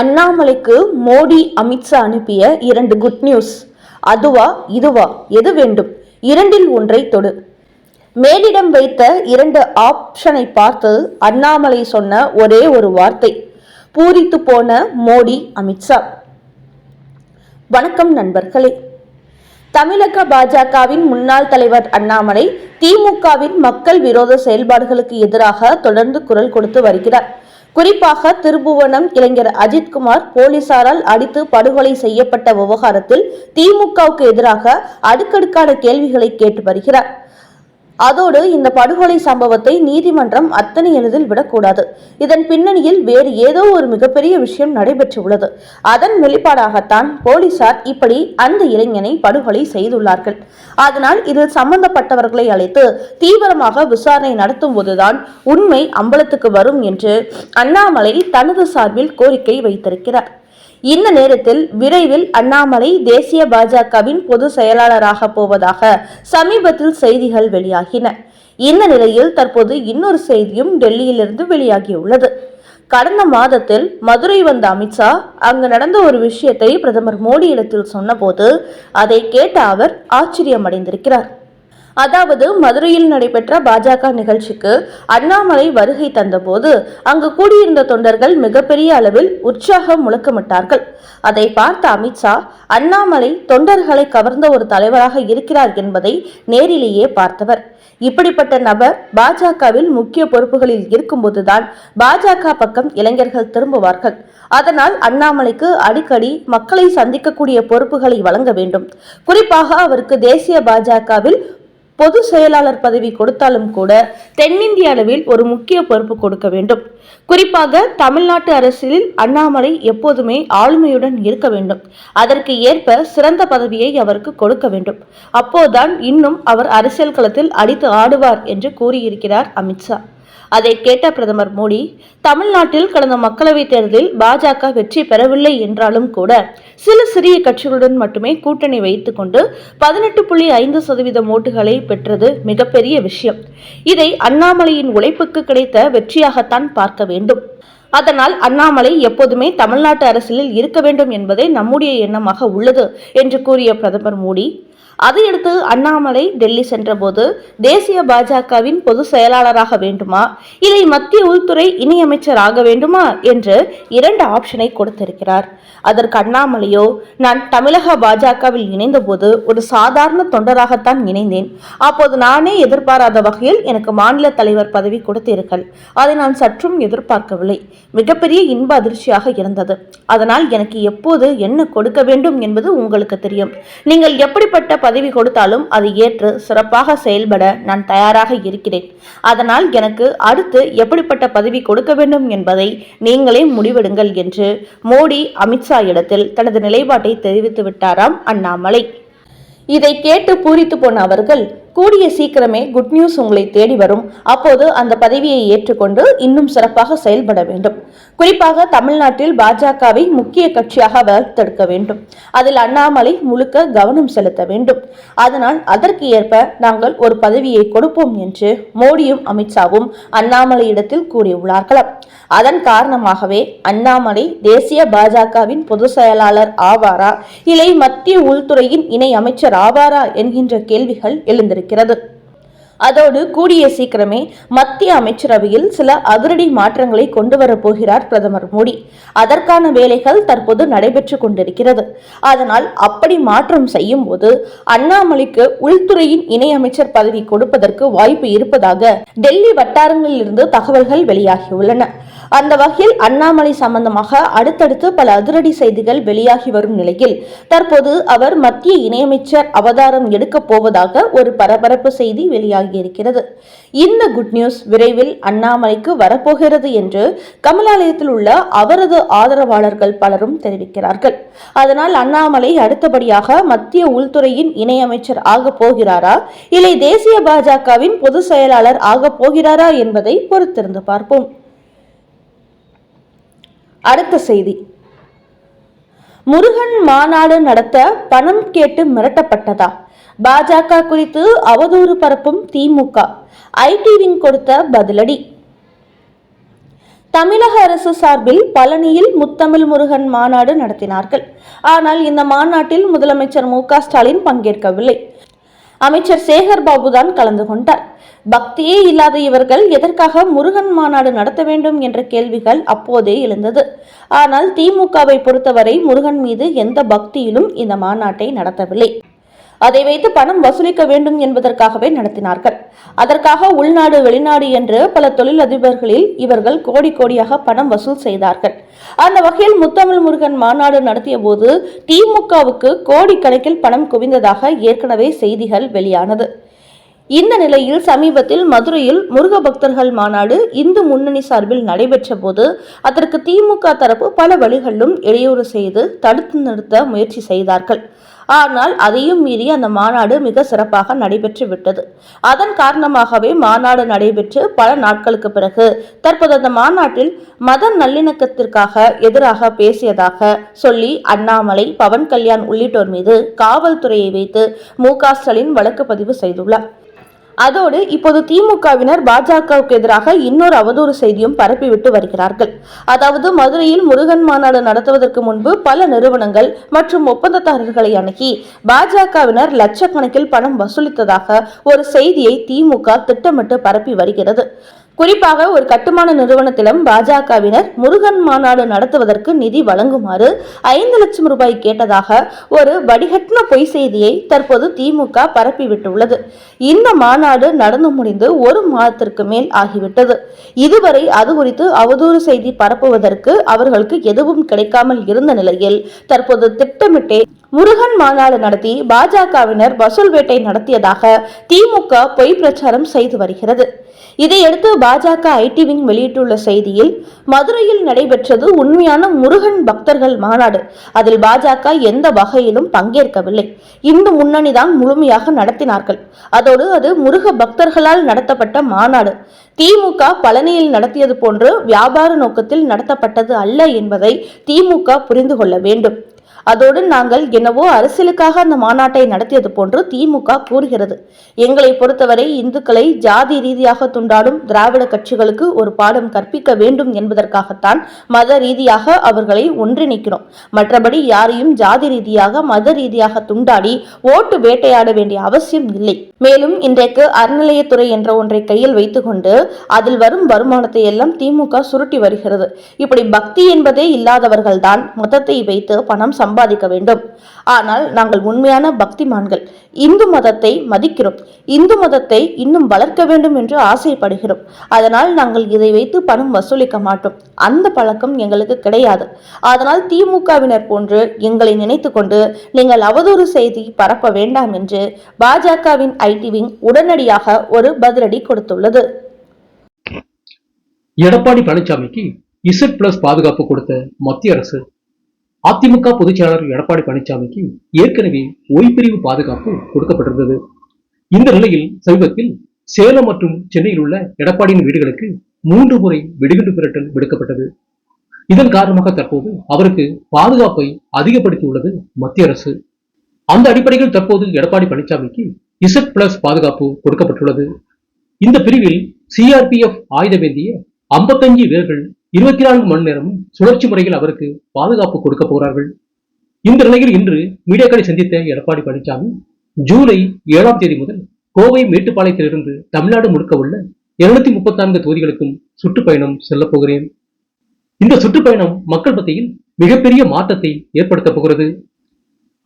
அண்ணாமலைக்கு மோடி அமித்ஷா அனுப்பிய இரண்டு குட் நியூஸ் அதுவா இதுவா எது வேண்டும்? இரண்டில் ஒன்றை தொடு. மேலிடம் வைத்த இரண்டு ஆப்ஷனை பார்த்து அண்ணாமலை சொன்ன ஒரே ஒரு வார்த்தை பூரித்து போன மோடி அமித்ஷா வணக்கம் நண்பர்களே. தமிழக பாஜகவின் முன்னாள் தலைவர் அண்ணாமலை திமுகவின் மக்கள் விரோத செயல்பாடுகளுக்கு எதிராக தொடர்ந்து குரல் கொடுத்து வருகிறார். குறிப்பாக திருபுவனம் இளைஞர் அஜித்குமார் போலீசாரால் அடித்து படுகொலை செய்யப்பட்ட விவகாரத்தில் திமுகவுக்கு எதிராக அடுக்கடுக்கான கேள்விகளை கேட்டு வருகிறார். அதோடு இந்த படுகொலை சம்பவத்தை நீதிமன்றம் அத்தனை எளிதில் விடக்கூடாது. இதன் பின்னணியில் வேறு ஏதோ ஒரு மிகப்பெரிய விஷயம் நடைபெற்றுள்ளது. அதன் வெளிப்பாடாகத்தான் போலீசார் இப்படி அந்த இளைஞனை படுகொலை செய்துள்ளார்கள். அதனால் இதில் சம்பந்தப்பட்டவர்களை அழைத்து தீவிரமாக விசாரணை நடத்தும் போதுதான் உண்மை அம்பலத்துக்கு வரும் என்று அண்ணாமலை தனது சார்பில் கோரிக்கை வைத்திருக்கிறார். இந்த நேரத்தில் விரைவில் அண்ணாமலை தேசிய பாஜகவின் பொதுச் செயலாளராக போவதாக சமீபத்தில் செய்திகள் வெளியாகின. இந்த நிலையில் தற்போது இன்னொரு செய்தியும் டெல்லியிலிருந்து வெளியாகியுள்ளது. கடந்த மாதத்தில் மதுரை வந்த அமித்ஷா அங்கு நடந்த ஒரு விஷயத்தை பிரதமர் மோடியிடத்தில் சொன்னபோது அதை கேட்ட அவர் ஆச்சரியமடைந்திருக்கிறார். அதாவது மதுரையில் நடைபெற்ற பாஜக நிகழ்ச்சிக்கு அண்ணாமலை வருகை தந்தபோது அங்கு கூடியிருந்த தொண்டர்கள் மிகப்பெரிய அளவில் உற்சாகம் முழக்கமிட்டார்கள். அதை பார்த்த அமித்ஷா அண்ணாமலை தொண்டர்களை கவர்ந்த ஒரு தலைவராக இருக்கிறார் என்பதை நேரிலேயே பார்த்தவர். இப்படிப்பட்ட நபர் பாஜகவில் முக்கிய பொறுப்புகளில் இருக்கும்போதுதான் பாஜக பக்கம் இளைஞர்கள் திரும்புவார்கள். அதனால் அண்ணாமலைக்கு அடிக்கடி மக்களை சந்திக்கக்கூடிய பொறுப்புகளை வழங்க வேண்டும். குறிப்பாக அவருக்கு தேசிய பாஜகவில் பொது செயலாளர் பதவி கொடுத்தாலும் கூட தென்னிந்திய அளவில் ஒரு முக்கிய பொறுப்பு கொடுக்க வேண்டும். குறிப்பாக தமிழ்நாட்டு அரசியலில் அண்ணாமலை எப்போதுமே ஆளுமையுடன் இருக்க வேண்டும். அதற்கு ஏற்ப சிறந்த பதவியை அவருக்கு கொடுக்க வேண்டும். அப்போதுதான் இன்னும் அவர் அரசியல் களத்தில் அடித்து ஆடுவார் என்று கூறியிருக்கிறார் அமித்ஷா. அதை கேட்ட பிரதமர் மோடி தமிழ்நாட்டில் கடந்த மக்களவைத் தேர்தலில் பாஜக வெற்றி பெறவில்லை என்றாலும் கூட சில சிறிய கட்சிகளுடன் மட்டுமே கூட்டணி வைத்துக்கொண்டு பதினெட்டு புள்ளி ஐந்து சதவீதம் ஓட்டுகளை பெற்றது மிகப்பெரிய விஷயம். இதை அண்ணாமலையின் உழைப்புக்கு கிடைத்த வெற்றியாகத்தான் பார்க்க வேண்டும். அதனால் அண்ணாமலை எப்போதுமே தமிழ்நாட்டு அரசியலில் இருக்க வேண்டும் என்பதே நம்முடைய எண்ணமாக உள்ளது என்று கூறிய பிரதமர் மோடி. அதையடுத்து அண்ணாமலை டெல்லி சென்றபோது தேசிய பாஜகவின் பொதுச் செயலாளராக வேண்டுமா? இல்லை மத்திய உள்துறை இணையமைச்சர் ஆக வேண்டுமா? என்று இரண்டு ஆப்ஷனை கொடுத்திருக்கிறார். அதற்கு அண்ணாமலையோ நான் தமிழக பாஜகவில் இணைந்தபோது ஒரு சாதாரண தொண்டராகத்தான் இணைந்தேன். அப்போது நானே எதிர்பாராத வகையில் எனக்கு மாநில தலைவர் பதவி கொடுத்தீர்கள். அதை நான் சற்றும் எதிர்பார்க்கவில்லை. மிகப்பெரிய இன்ப அதிர்ச்சியாக இருந்தது. அதனால் எனக்கு எப்போது என்ன கொடுக்க வேண்டும் என்பது உங்களுக்கு தெரியும். நீங்கள் எப்படிப்பட்ட பதவி கொடுத்தாலும் அதை ஏற்று சிறப்பாக செயல்பட நான் தயாராக இருக்கிறேன். அதனால் எனக்கு அடுத்து எப்படிப்பட்ட பதவி கொடுக்க வேண்டும் என்பதை நீங்களே முடிவெடுங்கள் என்று மோடி அமித்ஷா இடத்தில் தனது நிலைப்பாட்டை தெரிவித்து விட்டாராம் அண்ணாமலை. இதை கேட்டு பூரித்து போன அவர்கள் கூடிய சீக்கிரமே குட் நியூஸ் உங்களை தேடி வரும். அப்போது அந்த பதவியை ஏற்றுக்கொண்டு இன்னும் சிறப்பாக செயல்பட வேண்டும். குறிப்பாக தமிழ்நாட்டில் பாஜகவை முக்கிய கட்சியாக வளர்த்தெடுக்க வேண்டும். அதில் அண்ணாமலை முழுக்க கவனம் செலுத்த வேண்டும். அதனால் அதற்கு ஏற்ப நாங்கள் ஒரு பதவியை கொடுப்போம் என்று மோடியும் அமித்ஷாவும் அண்ணாமலையிடத்தில் கூறியுள்ளார்களாம். அதன் காரணமாகவே அண்ணாமலை தேசிய பாஜகவின் பொதுச் செயலாளர் ஆவாரா? இல்லை மத்திய உள்துறையின் இணை அமைச்சர் ஆவாரா? என்கின்ற கேள்விகள் எழுந்திருக்கிறது அதோடு கூடிய சீக்கிரமே மத்திய அமைச்சரவையில் சில அதிரடி மாற்றங்களை கொண்டு வரப்போகிறார் பிரதமர் மோடி. அதற்கான வேலைகள் தற்போது நடைபெற்று கொண்டிருக்கிறது. அதனால் அப்படி மாற்றம் செய்யும் போது அண்ணாமலைக்கு உள்துறையின் இணையமைச்சர் பதவி கொடுப்பதற்கு வாய்ப்பு இருப்பதாக டெல்லி வட்டாரங்களிலிருந்து தகவல்கள் வெளியாகியுள்ளன அந்த வகையில் அண்ணாமலை சம்பந்தமாக அடுத்தடுத்து பல அதிரடி செய்திகள் வெளியாகி வரும் நிலையில் தற்போது அவர் மத்திய இணையமைச்சர் அவதாரம் எடுக்கப் போவதாக ஒரு பரபரப்பு செய்தி வெளியாகியிருக்கிறது. இந்த குட் நியூஸ் விரைவில் அண்ணாமலைக்கு வரப்போகிறது என்று கமலாலயத்தில் உள்ள அவரது ஆதரவாளர்கள் பலரும் தெரிவிக்கிறார்கள். அதனால் அண்ணாமலை அடுத்தபடியாக மத்திய உள்துறையின் இணையமைச்சர் ஆக போகிறாரா இல்லை தேசிய பாஜகவின் பொதுச் செயலாளர் ஆக போகிறாரா என்பதை பொறுத்திருந்து பார்ப்போம். அடுத்த செய்தி. முருகன் மாநாடு நடத்த பணம் கேட்டு மிரட்டப்பட்டதா? பாஜக குறித்து அவதூறு பரப்பும் திமுக. ஐடிவின் கொடுத்த பதிலடி. தமிழக அரசு சார்பில் பழனியில் முத்தமிழ் முருகன் மாநாடு நடத்தினார்கள். ஆனால் இந்த மாநாட்டில் முதலமைச்சர் மு ஸ்டாலின் பங்கேற்கவில்லை. அமைச்சர் சேகர் பாபு தான் கலந்து கொண்டார். பக்தியே இல்லாத இவர்கள் எதற்காக முருகன் மாநாடு நடத்த வேண்டும் என்ற கேள்விகள் அப்போதே எழுந்தது. ஆனால் திமுகவை பொறுத்தவரை முருகன் மீது எந்த பக்தியிலும் இந்த மாநாட்டை நடத்தவில்லை. அதை வைத்து பணம் வசூலிக்க வேண்டும் என்பதற்காகவே நடத்தினார்கள். அதற்காக உள்நாடு வெளிநாடு என்று பல தொழிலதிபர்களில் இவர்கள் கோடி கோடியாக பணம் வசூல் செய்தார்கள். அந்த வகையில் முத்தமிழ் முருகன் மாநாடு நடத்திய போது திமுகவுக்கு கோடிக்கணக்கில் பணம் குவிந்ததாக ஏற்கனவே செய்திகள் வெளியானது. இந்த நிலையில் சமீபத்தில் மதுரையில் முருக பக்தர்கள் மாநாடு இந்து முன்னணி சார்பில் நடைபெற்ற போது அதற்கு திமுக தரப்பு பல வழிகளிலும் இடையூறு செய்து தடுத்து நிறுத்த முயற்சி செய்தார்கள். ஆனால் அதையும் மீறி அந்த மாநாடு மிக சிறப்பாக நடைபெற்று விட்டது. அதன் காரணமாகவே மாநாடு நடைபெற்று பல நாட்களுக்கு பிறகு தற்போது அந்த மாநாட்டில் மத நல்லிணக்கத்திற்காக எதிராக பேசியதாக சொல்லி அண்ணாமலை பவன் கல்யாண் உள்ளிட்டோர் மீது காவல்துறையை வைத்து மு ஸ்டாலின் வழக்கு பதிவு செய்துள்ளார். அதோடு இப்போது திமுகவினர் பாஜகவுக்கு எதிராக இன்னொரு அவதூறு செய்தியும் பரப்பிவிட்டு வருகிறார்கள். அதாவது மதுரையில் முருகன் மாநாடு நடத்துவதற்கு முன்பு பல நிறுவனங்கள் மற்றும் ஒப்பந்ததாரர்களை அணுகி பாஜகவினர் லட்சக்கணக்கில் பணம் வசூலித்ததாக ஒரு செய்தியை திமுக திட்டமிட்டு பரப்பி வருகிறது. குறிப்பாக ஒரு கட்டுமான நிறுவனத்திடம் பாஜகவினர் முருகன் மாநாடு நடத்துவதற்கு நிதி வழங்குமாறு ஐந்து லட்சம் ரூபாய் கேட்டதாக ஒரு வடிகட்டின பொய் செய்தியை தற்போது திமுக பரப்பிவிட்டுள்ளது. இந்த மாநாடு நடந்து முடிந்து ஒரு மாதத்திற்கு மேல் ஆகிவிட்டது. இதுவரை அது குறித்து அவதூறு செய்தி பரப்புவதற்கு அவர்களுக்கு எதுவும் கிடைக்காமல் இருந்த நிலையில் தற்போது திட்டமிட்டே முருகன் மாநாடு நடத்தி பாஜகவினர் வசூல் வேட்டை நடத்தியதாக திமுக பொய் பிரச்சாரம் செய்து வருகிறது. இதையடுத்து பாஜக ஐடி விங் வெளியிட்டுள்ள செய்தியில் மதுரையில் நடைபெற்றது உண்மையான முருகன் பக்தர்கள் மாநாடு. அதில் பாஜக எந்த வகையிலும் பங்கேற்கவில்லை. இந்து முன்னணி தான் முழுமையாக நடத்தினார்கள். அதோடு அது முருக பக்தர்களால் நடத்தப்பட்ட மாநாடு. திமுக பழனியில் நடத்தியது போன்று வியாபார நோக்கத்தில் நடத்தப்பட்டது அல்ல என்பதை திமுக புரிந்து கொள்ள வேண்டும். அதோடு நாங்கள் என்னவோ அரசியலுக்காக அந்த மாநாட்டை நடத்தியது போன்று திமுக கூறுகிறது. எங்களை பொறுத்தவரை இந்துக்களை ஜாதி ரீதியாக துண்டாடும் திராவிட கட்சிகளுக்கு ஒரு பாடம் கற்பிக்க வேண்டும் என்பதற்காகத்தான் மத ரீதியாக அவர்களை ஒன்றிணைக்கிறோம். மற்றபடி யாரையும் ஜாதி ரீதியாக மத ரீதியாக துண்டாடி ஓட்டு வேட்டையாட வேண்டிய அவசியம் இல்லை. மேலும் இன்றைக்கு அறநிலையத்துறை என்ற ஒன்றை கையில் வைத்துக்கொண்டு அதில் வரும் வருமானத்தை எல்லாம் திமுக சுருட்டி வருகிறது. இப்படி பக்தி என்பதே இல்லாதவர்கள்தான் மதத்தை வைத்து பணம் சம்பாதிக்க வேண்டும். ஆனால் நாங்கள் உண்மையான பக்திமான்கள். இந்து மதத்தை மதிக்கிறோம். இந்து மதத்தை இன்னும் வளர்க்க வேண்டும் என்று ஆசைப்படுகிறோம். அதனால் நாங்கள் இதை வைத்து பணம் வசூலிக்க மாட்டோம். அந்த பழக்கம் எங்களுக்கு கிடையாது. அதனால் திமுகவினர் போன்று எங்களை நினைத்து கொண்டு நீங்கள் அவதூறு செய்தி பரப்ப வேண்டாம் என்று பாஜகவின் ஐடி விங் உடனடியாக ஒரு பதிலடி கொடுத்துள்ளது. எடப்பாடி பழனிசாமிக்கு இசட் பிளஸ் பாதுகாப்பு கொடுத்த மத்திய அரசு அதிமுக பொதுச்செயலாளர் எடப்பாடி பழனிசாமிக்கு ஏற்கனவே ஓய்பிரிவு பாதுகாப்பு கொடுக்கப்பட்டிருந்தது. இந்த நிலையில் சமீபத்தில் சேலம் மற்றும் சென்னையில் உள்ள எடப்பாடியின் வீடுகளுக்கு மூன்று முறை வெடிகுண்டு மிரட்டல் விடுக்கப்பட்டது. இதன் காரணமாக தற்போது அவருக்கு பாதுகாப்பை அதிகப்படுத்தியுள்ளது மத்திய அரசு. அந்த அடிப்படையில் தற்போது எடப்பாடி பழனிசாமிக்கு இசட் பிளஸ் பாதுகாப்பு கொடுக்கப்பட்டுள்ளது. இந்த பிரிவில் சிஆர்பிஎஃப் ஆயுதமேந்திய 55 வீரர்கள் இருபத்தி நான்கு மணி நேரமும் சுழற்சி முறையில் அவருக்கு பாதுகாப்பு கொடுக்க போகிறார்கள். இந்த நிலையில் இன்று மீடியாக்களை சந்தித்த எடப்பாடி பழனிசாமி ஜூலை ஏழாம் தேதி முதல் கோவை மேட்டுப்பாளையத்திலிருந்து தமிழ்நாடு முழுக்க உள்ள இருநூத்தி முப்பத்தி நான்கு தொகுதிகளுக்கும் சுற்றுப்பயணம் செல்லப் போகிறேன். இந்த சுற்றுப்பயணம் மக்கள் மத்தியில் மிகப்பெரிய மாற்றத்தை ஏற்படுத்தப் போகிறது.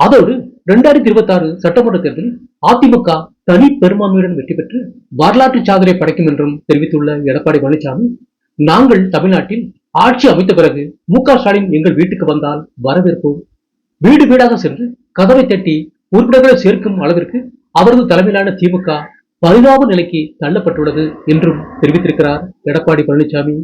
அதோடு இரண்டாயிரத்தி இருபத்தி ஆறு சட்டமன்ற தேர்தலில் அதிமுக தனி பெரும்பான்மையுடன் வெற்றி பெற்று வரலாற்று சாதனை படைக்கும் என்றும் தெரிவித்துள்ள எடப்பாடி பழனிசாமி நாங்கள் தமிழ்நாட்டில் ஆட்சி அமைத்த பிறகு மு ஸ்டாலின் எங்கள் வீட்டுக்கு வந்தால் வரவேற்போம். வீடு வீடாக சென்று கதவை தட்டி உறுப்பினர்களை சேர்க்கும் அளவிற்கு அவரது தலைமையிலான திமுக பரிதாப நிலைக்கு தள்ளப்பட்டுள்ளது என்றும் தெரிவித்திருக்கிறார் எடப்பாடி பழனிசாமி.